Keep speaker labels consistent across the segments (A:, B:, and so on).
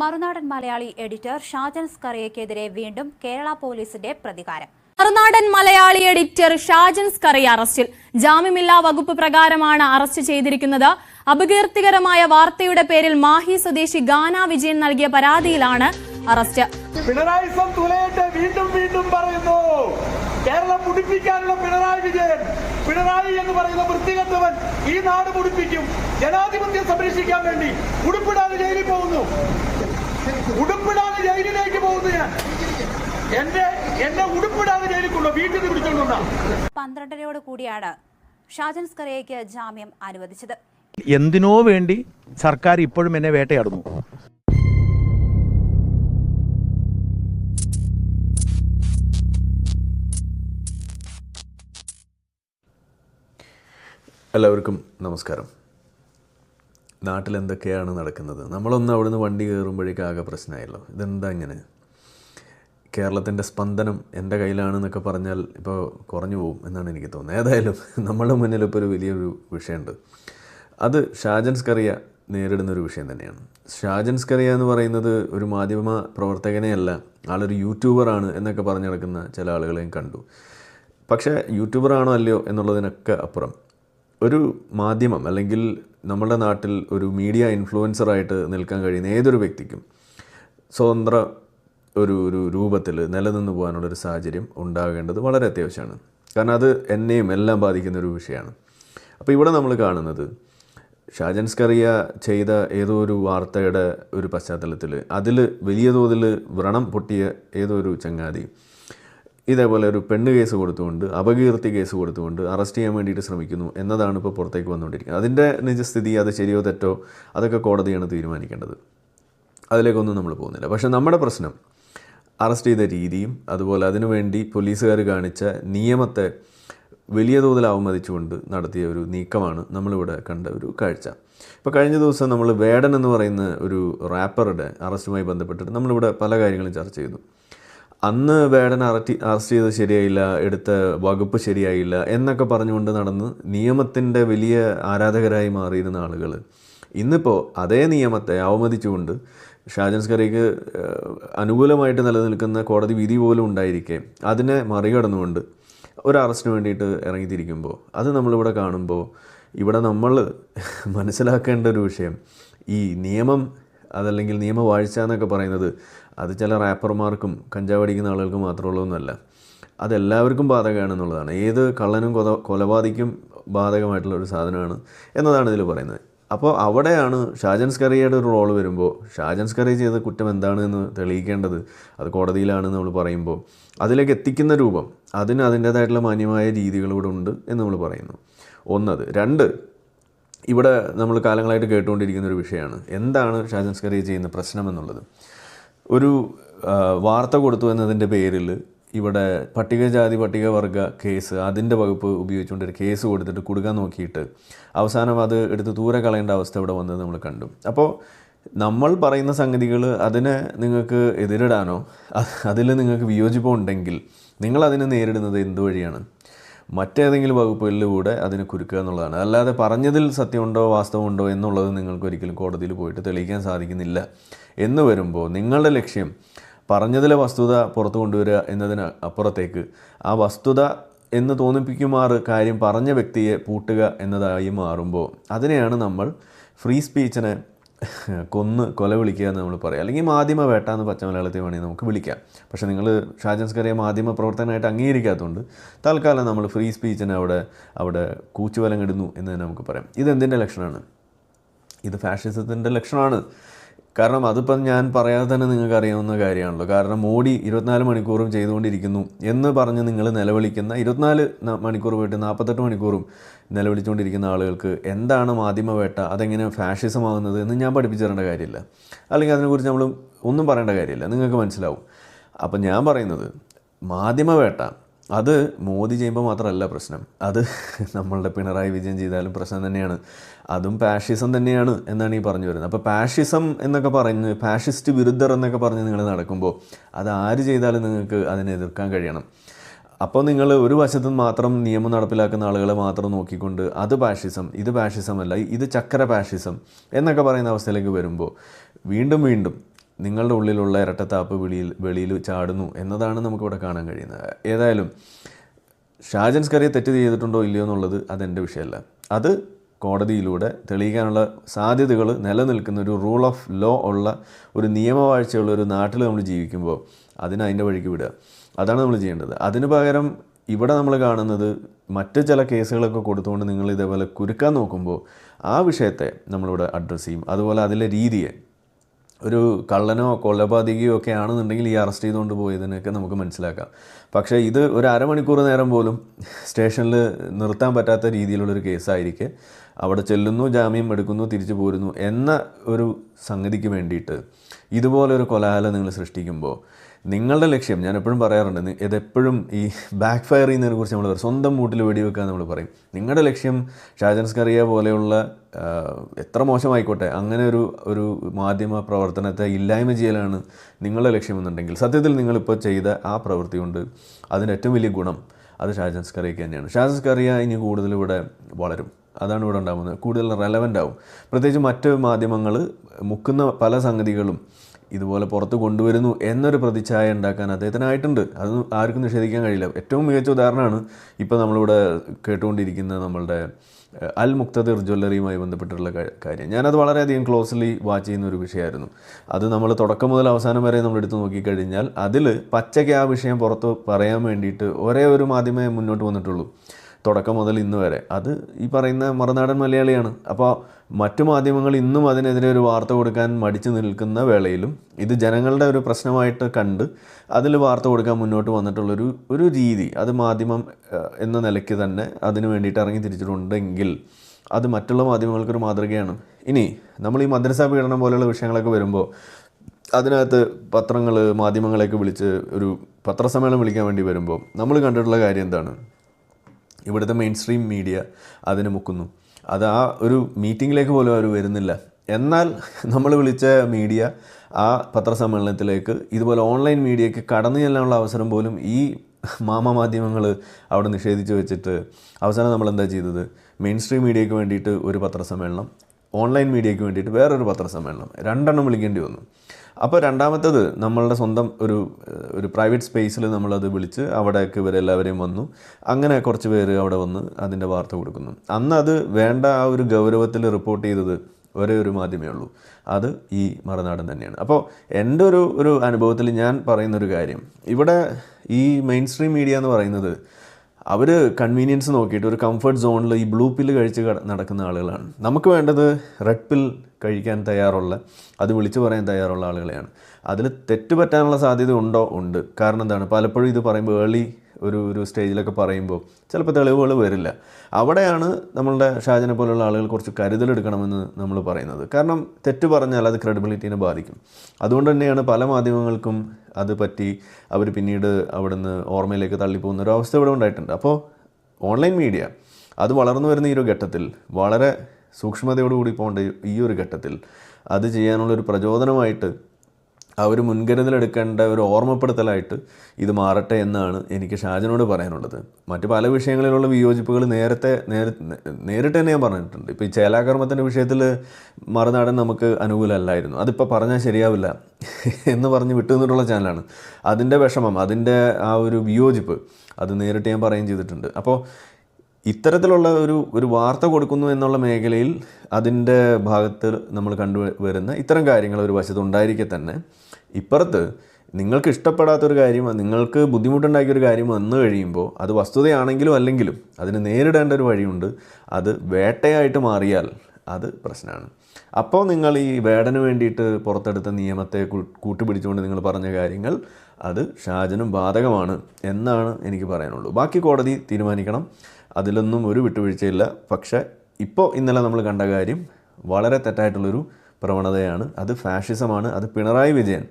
A: മറുനാടൻ Malayali editor Shajan സ്കറിയക്കെതിരെ വീണ്ടും കേരള പോലീസിന്റെ പ്രതികാരം.
B: മറുനാടൻ മലയാളി എഡിറ്റർ ഷാജൻ സ്കറി അറസ്റ്റിൽ ജാമ്യമില്ലാ വകുപ്പ് പ്രകാരമാണ് അറസ്റ്റ് ചെയ്തിരിക്കുന്നത്. അപകീർത്തികരമായ വാർത്തയുടെ പേരിൽ മാഹി സ്വദേശി ഗാന വിജയൻ നൽകിയ പരാതിയിലാണ് അറസ്റ്റ്.
C: പിണറായി തുലയട്ടെ വീണ്ടും വീണ്ടും പറയുന്നു. കേരളം മുടിപ്പിക്കാനുള്ള പിണറായി വിജയൻ. പിണറായി എന്ന് പറയുന്ന വൃത്തികെട്ടവൻ നാട് മുടിപ്പിക്കും. ജനാധിപത്യം സംരക്ഷിക്കാൻ വേണ്ടി ഉടുപ്പിടാതെ ജയിലിൽ പോകുന്നു. ഉടുപ്പിടാതെ ജയിലിലേക്ക് പോകുന്നു ഞാൻ എന്റെ എന്നെ ഉടുപ്പിടാതെ ജയിലിൽ കൊണ്ടു വീട്ടിൽ നിന്ന് പിടിച്ചോണ്ടുണ്ടാ
A: പന്ത്രണ്ടരയോട് കൂടിയാണ് ഷാജൻ സ്കറിയയ്ക്ക് ജാമ്യം അനുവദിച്ചത്.
D: എന്തിനോ വേണ്ടി സർക്കാർ ഇപ്പോഴും എന്നെ വേട്ടയാടുന്നു.
E: എല്ലാവർക്കും നമസ്കാരം. നാട്ടിൽ എന്തൊക്കെയാണ് നടക്കുന്നത്? നമ്മളൊന്ന് അവിടുന്ന് വണ്ടി കയറുമ്പോഴേക്കും ആകെ പ്രശ്നമായല്ലോ. ഇതെന്താ ഇങ്ങനെ? കേരളത്തിന്റെ സ്പന്ദനം എന്റെ കയ്യിലാണെന്നൊക്കെ പറഞ്ഞാൽ ഇപ്പോൾ കുറഞ്ഞു പോകും എന്നാണ് എനിക്ക് തോന്നുന്നത്. ഏതായാലും നമ്മളുടെ മുന്നിൽ ഇപ്പോൾ ഒരു വലിയൊരു വിഷയമുണ്ട്. അത് ഷാജൻസ് കറിയ നേരിടുന്ന ഒരു വിഷയം തന്നെയാണ്. ഷാജൻസ് കറിയ എന്ന് പറയുന്നത് ഒരു മാധ്യമ പ്രവർത്തകനെയല്ല ആളൊരു യൂട്യൂബറാണ് എന്നൊക്കെ പറഞ്ഞു നടക്കുന്ന ചില ആളുകളെയും കണ്ടു. പക്ഷേ യൂട്യൂബറാണോ അല്ലയോ എന്നുള്ളതിനൊക്കെ അപ്പുറം ഒരു മാധ്യമം അല്ലെങ്കിൽ നമ്മുടെ നാട്ടിൽ ഒരു മീഡിയ ഇൻഫ്ലുവൻസറായിട്ട് നിൽക്കാൻ കഴിയുന്ന ഏതൊരു വ്യക്തിക്കും സ്വതന്ത്ര ഒരു ഒരു രൂപത്തിൽ നിലനിന്ന് പോകാനുള്ളൊരു സാഹചര്യം ഉണ്ടാകേണ്ടത് വളരെ അത്യാവശ്യമാണ്. കാരണം അത് എന്നെയും എല്ലാം ബാധിക്കുന്ന ഒരു വിഷയമാണ്. അപ്പോൾ ഇവിടെ നമ്മൾ കാണുന്നത് ഷാജൻ സ്കറിയ ചെയ്ത ഏതോ ഒരു വാർത്തയുടെ ഒരു പശ്ചാത്തലത്തിൽ അതിൽ വലിയ തോതിൽ വ്രണം പൊട്ടിയ ഏതോ ഒരു ചങ്ങാതി ഇതേപോലെ ഒരു പെണ്ണ് കേസ് കൊടുത്തുകൊണ്ട് അപകീർത്തി കേസ് കൊടുത്തുകൊണ്ട് അറസ്റ്റ് ചെയ്യാൻ വേണ്ടിയിട്ട് ശ്രമിക്കുന്നു എന്നതാണ് ഇപ്പോൾ പുറത്തേക്ക് വന്നുകൊണ്ടിരിക്കുന്നത്. അതിന്റെ നിജസ്ഥിതി അത് ശരിയോ തെറ്റോ അതൊക്കെ കോടതിയാണ് തീരുമാനിക്കേണ്ടത്. അതിലേക്കൊന്നും നമ്മൾ പോകുന്നില്ല. പക്ഷേ നമ്മുടെ പ്രശ്നം അറസ്റ്റ് ചെയ്ത രീതിയും അതുപോലെ അതിനുവേണ്ടി പോലീസുകാർ കാണിച്ച നിയമത്തെ വലിയ തോതിൽ അവമതിച്ചുകൊണ്ട് നടത്തിയ ഒരു നീക്കമാണ് നമ്മളിവിടെ കണ്ട ഒരു കാഴ്ച. ഇപ്പോൾ കഴിഞ്ഞ ദിവസം നമ്മൾ വേടൻ എന്ന് പറയുന്ന ഒരു റാപ്പറുടെ അറസ്റ്റുമായി ബന്ധപ്പെട്ടിട്ട് നമ്മളിവിടെ പല കാര്യങ്ങളും ചർച്ച ചെയ്തു അന്ന് വേടൻ അറസ്റ്റ് അറസ്റ്റ് ചെയ്ത് ശരിയായില്ല എടുത്ത വകുപ്പ് ശരിയായില്ല എന്നൊക്കെ പറഞ്ഞുകൊണ്ട് നടന്ന് നിയമത്തിന്റെ വലിയ ആരാധകരായി മാറിയിരുന്ന ആളുകൾ ഇന്നിപ്പോൾ അതേ നിയമത്തെ അവമതിച്ചുകൊണ്ട് ഷാജൻ കറിക്ക് അനുകൂലമായിട്ട് നിലനിൽക്കുന്ന കോടതി വിധി പോലും ഉണ്ടായിരിക്കെ അതിനെ മറികടന്നുകൊണ്ട് ഒരു അറസ്റ്റിന് വേണ്ടിയിട്ട് ഇറങ്ങിത്തിരിക്കുമ്പോൾ അത് നമ്മളിവിടെ കാണുമ്പോൾ ഇവിടെ നമ്മൾ മനസ്സിലാക്കേണ്ട ഒരു വിഷയം ഈ നിയമം അതല്ലെങ്കിൽ നിയമവാഴ്ച എന്നൊക്കെ പറയുന്നത് അത് ചില റാപ്പർമാർക്കും കഞ്ചാവ് അടിക്കുന്ന ആളുകൾക്ക് മാത്രമുള്ളതൊന്നുമല്ല. അതെല്ലാവർക്കും ബാധകമാണെന്നുള്ളതാണ്. ഏത് കള്ളനും കൊല കൊലപാതകയ്ക്കും ബാധകമായിട്ടുള്ള ഒരു സാധനമാണ് എന്നതാണ് ഇതിൽ പറയുന്നത്. അപ്പോൾ അവിടെയാണ് ഷാജൻ സ്കറിയയുടെ ഒരു റോൾ വരുമ്പോൾ ഷാജൻ സ്കറി ചെയ്ത കുറ്റം എന്താണെന്ന് തെളിയിക്കേണ്ടത്? അത് കോടതിയിലാണ് നമ്മൾ പറയുമ്പോൾ അതിലേക്ക് എത്തിക്കുന്ന രൂപം അതിന് അതിന്റേതായിട്ടുള്ള മാന്യമായ രീതികൾ ഇവിടെ ഉണ്ട് എന്ന് നമ്മൾ പറയുന്നു. ഒന്നത്. രണ്ട് ഇവിടെ നമ്മൾ കാലങ്ങളായിട്ട് കേട്ടുകൊണ്ടിരിക്കുന്ന ഒരു വിഷയമാണ്. എന്താണ് ഷാജൻ സ്കറി ചെയ്യുന്ന പ്രശ്നം എന്നുള്ളത്? ഒരു വാർത്ത കൊടുത്തു എന്നതിന്റെ പേരിൽ ഇവിടെ പട്ടികജാതി പട്ടികവർഗ കേസ് അതിന്റെ വകുപ്പ് ഉപയോഗിച്ചുകൊണ്ട് ഒരു കേസ് കൊടുത്തിട്ട് കൊടുക്കാൻ നോക്കിയിട്ട് അവസാനം അത് എടുത്ത് ദൂരെ കളയേണ്ട അവസ്ഥ ഇവിടെ വന്നത് നമ്മൾ കണ്ടു. അപ്പോൾ നമ്മൾ പറയുന്ന സംഗതികൾ അതിനെ നിങ്ങൾക്ക് എതിരിടാനോ അതിൽ നിങ്ങൾക്ക് വിയോജിപ്പുണ്ടെങ്കിൽ നിങ്ങൾ അതിനെ നേരിടുന്നത് എന്തുവഴിയാണ് മറ്റേതെങ്കിലും വകുപ്പുകളിലൂടെ അതിനെ കുരുക്കുക എന്നുള്ളതാണ്. അല്ലാതെ പറഞ്ഞതിൽ സത്യമുണ്ടോ വാസ്തവമുണ്ടോ എന്നുള്ളത് നിങ്ങൾക്ക് ഒരിക്കലും കോടതിയിൽ പോയിട്ട് തെളിയിക്കാൻ സാധിക്കുന്നില്ല. എന്ന് വരുമ്പോൾ നിങ്ങളുടെ ലക്ഷ്യം പറഞ്ഞതിലെ വസ്തുത പുറത്തു കൊണ്ടുവരിക എന്നതിന് അപ്പുറത്തേക്ക്. ആ വസ്തുത എന്ന് തോന്നിപ്പിക്കുമാർ കാര്യം പറഞ്ഞ വ്യക്തിയെ പൂട്ടുക എന്നതായി മാറുമ്പോൾ അതിനെയാണ് നമ്മൾ ഫ്രീ സ്പീച്ചിനെ കൊന്ന് കൊല വിളിക്കുക എന്ന് നമ്മൾ പറയാം. അല്ലെങ്കിൽ മാധ്യമ വേട്ട എന്ന് പച്ച മലയാളത്തിൽ വേണമെങ്കിൽ നമുക്ക് വിളിക്കാം. പക്ഷേ നിങ്ങൾ ഷാജൻസ്കറിയെ മാധ്യമ പ്രവർത്തനമായിട്ട് അംഗീകരിക്കാത്തതുകൊണ്ട് തൽക്കാലം നമ്മൾ ഫ്രീ സ്പീച്ചിനെ അവിടെ അവിടെ കൂച്ചുവലം കിടുന്നു എന്ന് തന്നെ നമുക്ക് പറയാം. ഇതെന്തിന്റെ ലക്ഷണമാണ്? ഇത് ഫാഷിസത്തിന്റെ ലക്ഷണമാണ്. കാരണം അതിപ്പം ഞാൻ പറയാതെ തന്നെ നിങ്ങൾക്ക് അറിയാവുന്ന കാര്യമാണല്ലോ. കാരണം മോഡി ഇരുപത്തിനാല് മണിക്കൂറും ചെയ്തുകൊണ്ടിരിക്കുന്നു എന്ന് പറഞ്ഞ് നിങ്ങൾ നിലവിളിക്കുന്ന ഇരുപത്തിനാല് മണിക്കൂർ പോയിട്ട് നാൽപ്പത്തെട്ട് മണിക്കൂറും നിലവിളിച്ചുകൊണ്ടിരിക്കുന്ന ആളുകൾക്ക് എന്താണ് മാധ്യമവേട്ട അതെങ്ങനെ ഫാഷിസമാകുന്നത് എന്ന് ഞാൻ പഠിപ്പിച്ചു തരേണ്ട കാര്യമില്ല. അല്ലെങ്കിൽ അതിനെക്കുറിച്ച് നമ്മൾ ഒന്നും പറയേണ്ട കാര്യമില്ല. നിങ്ങൾക്ക് മനസ്സിലാവും. അപ്പം ഞാൻ പറയുന്നത് മാധ്യമവേട്ട അത് മോദി ചെയ്യുമ്പോൾ മാത്രമല്ല പ്രശ്നം. അത് നമ്മളുടെ പിണറായി വിജയൻ ചെയ്താലും പ്രശ്നം തന്നെയാണ്. അതും പാഷിസം തന്നെയാണ് എന്നാണ് ഈ പറഞ്ഞു വരുന്നത്. അപ്പോൾ പാഷിസം എന്നൊക്കെ പറഞ്ഞ് ഫാഷിസ്റ്റ് വിരുദ്ധർ എന്നൊക്കെ പറഞ്ഞ് നിങ്ങൾ നടക്കുമ്പോൾ അത് ആര് ചെയ്താലും നിങ്ങൾക്ക് അതിനെ എതിർക്കാൻ കഴിയണം. അപ്പോൾ നിങ്ങൾ ഒരു വശത്ത് മാത്രം നിയമം നടപ്പിലാക്കുന്ന ആളുകളെ മാത്രം നോക്കിക്കൊണ്ട് അത് പാഷിസം ഇത് പാഷിസം അല്ല ഇത് ചക്ര പാഷിസം എന്നൊക്കെ പറയുന്ന അവസ്ഥയിലേക്ക് വരുമ്പോൾ വീണ്ടും വീണ്ടും നിങ്ങളുടെ ഉള്ളിലുള്ള ഇരട്ടത്താപ്പ് വെളിയിൽ വെളിയിൽ ചാടുന്നു എന്നതാണ് നമുക്കിവിടെ കാണാൻ കഴിയുന്നത്. ഏതായാലും ഷാജൻ സ്കറിയെ തെറ്റ് ചെയ്തിട്ടുണ്ടോ ഇല്ലയോ എന്നുള്ളത് അതെന്റെ വിഷയമല്ല. അത് കോടതിയിലൂടെ തെളിയിക്കാനുള്ള സാധ്യതകൾ നിലനിൽക്കുന്ന ഒരു റൂൾ ഓഫ് ലോ ഉള്ള ഒരു നിയമവാഴ്ചയുള്ള ഒരു നാട്ടിൽ നമ്മൾ ജീവിക്കുമ്പോൾ അതിന് അതിന്റെ വഴിക്ക് വിടുക. അതാണ് നമ്മൾ ചെയ്യേണ്ടത്. അതിന് പകരം ഇവിടെ നമ്മൾ കാണുന്നത് മറ്റ് ചില കേസുകളൊക്കെ കൊടുത്തുകൊണ്ട് നിങ്ങൾ ഇതേപോലെ കുരുക്കാൻ നോക്കുമ്പോൾ ആ വിഷയത്തെ നമ്മളിവിടെ അഡ്രസ്സ് ചെയ്യും. അതുപോലെ അതിലെ രീതിയെ ഒരു കള്ളനോ കൊലപാതകയോ ഒക്കെ ആണെന്നുണ്ടെങ്കിൽ ഈ അറസ്റ്റ് ചെയ്തുകൊണ്ട് പോയതിനൊക്കെ നമുക്ക് മനസ്സിലാക്കാം. പക്ഷേ ഇത് ഒരു അരമണിക്കൂർ നേരം പോലും സ്റ്റേഷനിൽ നിർത്താൻ പറ്റാത്ത രീതിയിലുള്ളൊരു കേസായിരിക്കെ. അവിടെ ചെല്ലുന്നു ജാമ്യം എടുക്കുന്നു തിരിച്ചു പോരുന്നു എന്ന ഒരു സംഗതിക്ക് വേണ്ടിയിട്ട് ഇതുപോലൊരു കൊലാഹലം നിങ്ങൾ സൃഷ്ടിക്കുമ്പോൾ നിങ്ങളുടെ ലക്ഷ്യം ഞാൻ എപ്പോഴും പറയാറുണ്ട് ഇതെപ്പോഴും ഈ ബാക്ക് ഫയർ ചെയ്യുന്നതിനെ കുറിച്ച് നമ്മൾ സ്വന്തം മൂട്ടിൽ വെടിവെക്കുക നമ്മൾ പറയും. നിങ്ങളുടെ ലക്ഷ്യം ഷാജൻസ് കറിയ പോലെയുള്ള എത്ര മോശമായിക്കോട്ടെ അങ്ങനെ ഒരു ഒരു മാധ്യമ പ്രവർത്തനത്തെ ഇല്ലായ്മ ചെയ്യലാണ് നിങ്ങളുടെ ലക്ഷ്യമെന്നുണ്ടെങ്കിൽ സത്യത്തിൽ നിങ്ങളിപ്പോൾ ചെയ്ത ആ പ്രവൃത്തി കൊണ്ട് അതിന്റെ ഏറ്റവും വലിയ ഗുണം അത് ഷാജൻസ് തന്നെയാണ്. ഷാജൻസ് കറിയ ഇനി കൂടുതൽ ഇവിടെ വളരും. അതാണ് ഇവിടെ ഉണ്ടാകുന്നത്. കൂടുതൽ റെലവന്റ് ആവും. പ്രത്യേകിച്ച് മറ്റ് മാധ്യമങ്ങൾ മുക്കുന്ന പല സംഗതികളും ഇതുപോലെ പുറത്ത് കൊണ്ടുവരുന്നു എന്നൊരു പ്രതിച്ഛായ ഉണ്ടാക്കാൻ അദ്ദേഹത്തിനായിട്ടുണ്ട്. അത് ആർക്കും നിഷേധിക്കാൻ കഴിയില്ല. ഏറ്റവും മികച്ച ഉദാഹരണമാണ് ഇപ്പോൾ നമ്മളിവിടെ കേട്ടുകൊണ്ടിരിക്കുന്ന നമ്മളുടെ അൽ മുക്തദിർ ജ്വല്ലറിയുമായി ബന്ധപ്പെട്ടിട്ടുള്ള കാര്യം. ഞാനത് വളരെയധികം ക്ലോസ്ലി വാച്ച് ചെയ്യുന്ന ഒരു വിഷയമായിരുന്നു. അത് നമ്മൾ തുടക്കം മുതൽ അവസാനം വരെ നമ്മൾ എടുത്തു നോക്കിക്കഴിഞ്ഞാൽ അതിൽ പച്ചയ്ക്ക് ആ വിഷയം പുറത്ത് പറയാൻ വേണ്ടിയിട്ട് ഒരേ ഒരു മാധ്യമമേ മുന്നോട്ട് വന്നിട്ടുള്ളൂ. തുടക്കം മുതൽ ഇന്ന് വരെ. അത് ഈ പറയുന്ന മറുനാടൻ മലയാളിയാണ്. അപ്പോൾ മറ്റു മാധ്യമങ്ങൾ ഇന്നും അതിനെതിരെ ഒരു വാർത്ത കൊടുക്കാൻ മടിച്ചു നിൽക്കുന്ന വേളയിലും ഇത് ജനങ്ങളുടെ ഒരു പ്രശ്നമായിട്ട് കണ്ട് അതിൽ വാർത്ത കൊടുക്കാൻ മുന്നോട്ട് വന്നിട്ടുള്ളൊരു ഒരു രീതി അത് മാധ്യമം എന്ന നിലയ്ക്ക് തന്നെ അതിന് വേണ്ടിയിട്ട് ഇറങ്ങി തിരിച്ചിട്ടുണ്ടെങ്കിൽ അത് മറ്റുള്ള മാധ്യമങ്ങൾക്കൊരു മാതൃകയാണ്. ഇനി നമ്മൾ ഈ മദ്രസ പീഡനം പോലെയുള്ള വിഷയങ്ങളൊക്കെ വരുമ്പോൾ അതിനകത്ത് പത്രങ്ങൾ മാധ്യമങ്ങളെയൊക്കെ വിളിച്ച് ഒരു പത്രസമ്മേളനം വിളിക്കാൻ വേണ്ടി വരുമ്പോൾ നമ്മൾ കണ്ടിട്ടുള്ള കാര്യം എന്താണ്? ഇവിടുത്തെ മെയിൻ സ്ട്രീം മീഡിയ അതിന് മുക്കുന്നു. അത് ആ ഒരു മീറ്റിങ്ങിലേക്ക് പോലും അവർ വരുന്നില്ല. എന്നാൽ നമ്മൾ വിളിച്ച മീഡിയ ആ പത്രസമ്മേളനത്തിലേക്ക് ഇതുപോലെ ഓൺലൈൻ മീഡിയയ്ക്ക് കടന്നു ചെല്ലാനുള്ള അവസരം പോലും ഈ മാമ മാധ്യമങ്ങൾ അവിടെ നിഷേധിച്ച് വെച്ചിട്ട് അവസാനം നമ്മൾ എന്താ ചെയ്തത്? മെയിൻ സ്ട്രീം മീഡിയയ്ക്ക് വേണ്ടിയിട്ട് ഒരു പത്രസമ്മേളനം ഓൺലൈൻ മീഡിയയ്ക്ക് വേണ്ടിയിട്ട് വേറൊരു പത്രസമ്മേളനം രണ്ടെണ്ണം വിളിക്കേണ്ടി വന്നു. അപ്പോൾ രണ്ടാമത്തേത് നമ്മളുടെ സ്വന്തം ഒരു ഒരു പ്രൈവറ്റ് സ്പേസിൽ നമ്മളത് വിളിച്ച് അവിടേക്ക് ഇവരെല്ലാവരെയും വന്നു. അങ്ങനെ കുറച്ച് പേര് അവിടെ വന്ന് അതിന്റെ വാർത്ത കൊടുക്കുന്നു. അന്ന് അത് വേണ്ട ആ ഒരു ഗൗരവത്തിൽ റിപ്പോർട്ട് ചെയ്തത് ഒരേ ഒരു മാധ്യമേ ഉള്ളൂ. അത് ഈ മറുനാടൻ തന്നെയാണ്. അപ്പോൾ എന്റെ ഒരു ഒരു അനുഭവത്തിൽ ഞാൻ പറയുന്നൊരു കാര്യം. ഇവിടെ ഈ മെയിൻ സ്ട്രീം മീഡിയ എന്ന് പറയുന്നത് അവർ കൺവീനിയൻസ് നോക്കിയിട്ട് ഒരു കംഫർട്ട് സോണിൽ ഈ ബ്ലൂ പില്ല് കഴിച്ച് നടക്കുന്ന ആളുകളാണ്. നമുക്ക് വേണ്ടത് റെഡ് പിൽ കഴിക്കാൻ തയ്യാറുള്ള അത് വിളിച്ചു പറയാൻ തയ്യാറുള്ള ആളുകളെയാണ്. അതിൽ തെറ്റ് പറ്റാനുള്ള സാധ്യത ഉണ്ടോ? ഉണ്ട്. കാരണം എന്താണ്? പലപ്പോഴും ഇത് പറയുമ്പോൾ ഏർലി ഒരു ഒരു സ്റ്റേജിലൊക്കെ പറയുമ്പോൾ ചിലപ്പോൾ തെളിവുകൾ വരില്ല. അവിടെയാണ് നമ്മളുടെ ഷാജനെ പോലുള്ള ആളുകൾ കുറച്ച് കരുതലെടുക്കണമെന്ന് നമ്മൾ പറയുന്നത്. കാരണം തെറ്റ് പറഞ്ഞാൽ അത് ക്രെഡിബിലിറ്റീനെ ബാധിക്കും. അതുകൊണ്ട് തന്നെയാണ് പല മാധ്യമങ്ങൾക്കും അത് പറ്റി അവർ പിന്നീട് അവിടുന്ന് ഓർമ്മയിലേക്ക് തള്ളിപ്പോകുന്ന ഒരു അവസ്ഥ ഇവിടെ ഉണ്ടായിട്ടുണ്ട്. അപ്പോൾ ഓൺലൈൻ മീഡിയ അത് വളർന്നു വരുന്ന ഈ ഒരു ഘട്ടത്തിൽ വളരെ സൂക്ഷ്മതയോടുകൂടി പോകേണ്ട ഈ ഒരു ഘട്ടത്തിൽ അത് ചെയ്യാനുള്ളൊരു പ്രചോദനമായിട്ട് ആ ഒരു മുൻകരുതലെടുക്കേണ്ട ഒരു ഓർമ്മപ്പെടുത്തലായിട്ട് ഇത് മാറട്ടെ എന്നാണ് എനിക്ക് ഷാജനോട് പറയാനുള്ളത്. മറ്റു പല വിഷയങ്ങളിലുള്ള വിയോജിപ്പുകൾ നേരത്തെ നേര നേരിട്ട് തന്നെ ഞാൻ പറഞ്ഞിട്ടുണ്ട്. ഇപ്പോൾ ഈ ചേലാകർമ്മത്തിന്റെ വിഷയത്തിൽ മറുനാടൻ നമുക്ക് അനുകൂലമല്ലായിരുന്നു. അതിപ്പോൾ പറഞ്ഞാൽ ശരിയാവില്ല എന്ന് പറഞ്ഞ് വിട്ടു നിന്നിട്ടുള്ള ചാനലാണ്. അതിന്റെ വിഷമം അതിന്റെ ആ ഒരു വിയോജിപ്പ് അത് നേരിട്ട് ഞാൻ പറയുകയും ചെയ്തിട്ടുണ്ട്. അപ്പോൾ ഇത്തരത്തിലുള്ള ഒരു ഒരു വാർത്ത കൊടുക്കുന്നു എന്നുള്ള മേഖലയിൽ അതിന്റെ ഭാഗത്ത് നമ്മൾ കണ്ടുവരുന്ന ഇത്തരം കാര്യങ്ങൾ ഒരു വശത്തുണ്ടായിരിക്കെ തന്നെ ഇപ്പുറത്ത് നിങ്ങൾക്ക് ഇഷ്ടപ്പെടാത്തൊരു കാര്യം നിങ്ങൾക്ക് ബുദ്ധിമുട്ടുണ്ടാക്കിയൊരു കാര്യം വന്നു കഴിയുമ്പോൾ അത് വസ്തുതയാണെങ്കിലും അല്ലെങ്കിലും അതിന് നേരിടേണ്ട ഒരു വഴിയുണ്ട്. അത് വേട്ടയായിട്ട് മാറിയാൽ അത് പ്രശ്നമാണ്. അപ്പോൾ നിങ്ങൾ ഈ വേടന് വേണ്ടിയിട്ട് പുറത്തെടുത്ത നിയമത്തെ കൂട്ടുപിടിച്ചുകൊണ്ട് നിങ്ങൾ പറഞ്ഞ കാര്യങ്ങൾ അത് ഷാജനും ബാധകമാണ് എന്നാണ് എനിക്ക് പറയാനുള്ളൂ. ബാക്കി കോടതി തീരുമാനിക്കണം. അതിലൊന്നും ഒരു വിട്ടുവീഴ്ചയില്ല. പക്ഷേ ഇപ്പോൾ ഇന്നലെ നമ്മൾ കണ്ട കാര്യം വളരെ തെറ്റായിട്ടുള്ളൊരു പ്രവണതയാണ്. അത് ഫാഷിസമാണ് അത് പിണറായി വിജയൻ.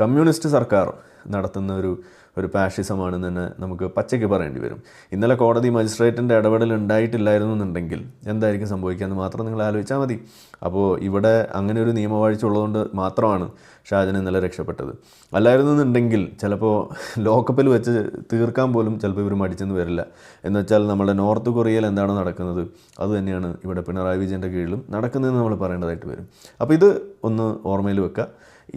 E: കമ്മ്യൂണിസ്റ്റ് സർക്കാർ നടത്തുന്ന ഒരു ഒരു ഫാഷിസമാണെന്ന് തന്നെ നമുക്ക് പച്ചയ്ക്ക് പറയേണ്ടി വരും. ഇന്നലെ കോടതി മജിസ്ട്രേറ്റിന്റെ ഇടപെടൽ ഉണ്ടായിട്ടില്ലായിരുന്നു എന്നുണ്ടെങ്കിൽ എന്തായിരിക്കും സംഭവിക്കാമെന്ന് മാത്രം നിങ്ങൾ ആലോചിച്ചാൽ മതി. അപ്പോൾ ഇവിടെ അങ്ങനെ ഒരു നിയമവാഴ്ച ഉള്ളതുകൊണ്ട് മാത്രമാണ് ഷാജൻ ഇന്നലെ രക്ഷപ്പെട്ടത്. അല്ലായിരുന്നു എന്നുണ്ടെങ്കിൽ ചിലപ്പോൾ ലോക്കപ്പിൽ വെച്ച് തീർക്കാൻ പോലും ചിലപ്പോൾ ഇവർ മടിച്ചെന്ന് വരില്ല. എന്ന് വെച്ചാൽ നമ്മുടെ നോർത്ത് കൊറിയയിൽ എന്താണ് നടക്കുന്നത്? അത് തന്നെയാണ് ഇവിടെ പിണറായി വിജയന്റെ കീഴിലും നടക്കുന്നതെന്ന് നമ്മൾ പറയേണ്ടതായിട്ട് വരും. അപ്പോൾ ഇത് ഒന്ന് ഓർമ്മയിൽ വെക്കുക.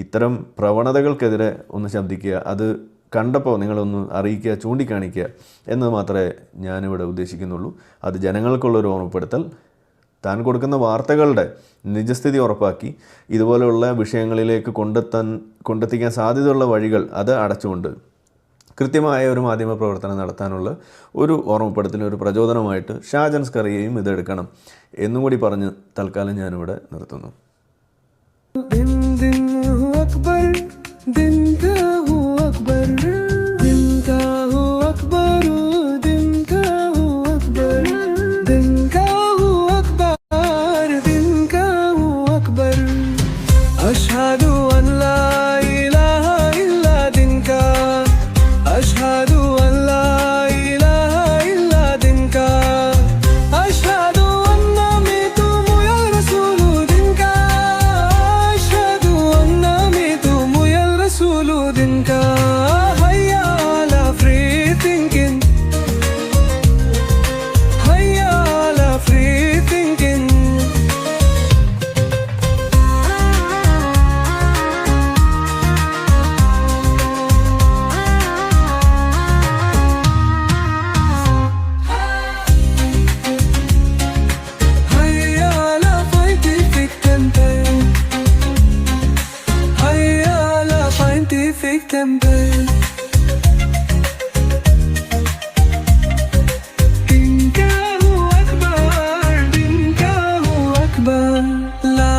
E: ഇത്തരം പ്രവണതകൾക്കെതിരെ ഒന്ന് ശബ്ദിക്കുക. അത് കണ്ടപ്പോൾ നിങ്ങളൊന്ന് അറിയിക്കുക ചൂണ്ടിക്കാണിക്കുക എന്നത് മാത്രമേ ഞാനിവിടെ ഉദ്ദേശിക്കുന്നുള്ളൂ. അത് ജനങ്ങൾക്കുള്ളൊരു ഓർമ്മപ്പെടുത്തൽ. താൻ കൊടുക്കുന്ന വാർത്തകളുടെ നിജസ്ഥിതി ഉറപ്പാക്കി. ഇതുപോലെയുള്ള വിഷയങ്ങളിലേക്ക് കൊണ്ടെത്താൻ കൊണ്ടെത്തിക്കാൻ സാധ്യതയുള്ള വഴികൾ അത് അടച്ചുകൊണ്ട് കൃത്യമായ ഒരു മാധ്യമ പ്രവർത്തനം നടത്താനുള്ള ഒരു ഓർമ്മപ്പെടുത്തലും ഒരു പ്രചോദനമായിട്ട് ഷാജൻസ് കറിയെയും ഇതെടുക്കണം എന്നുകൂടി പറഞ്ഞ് തൽക്കാലം ഞാനിവിടെ നിർത്തുന്നു.
F: akbar la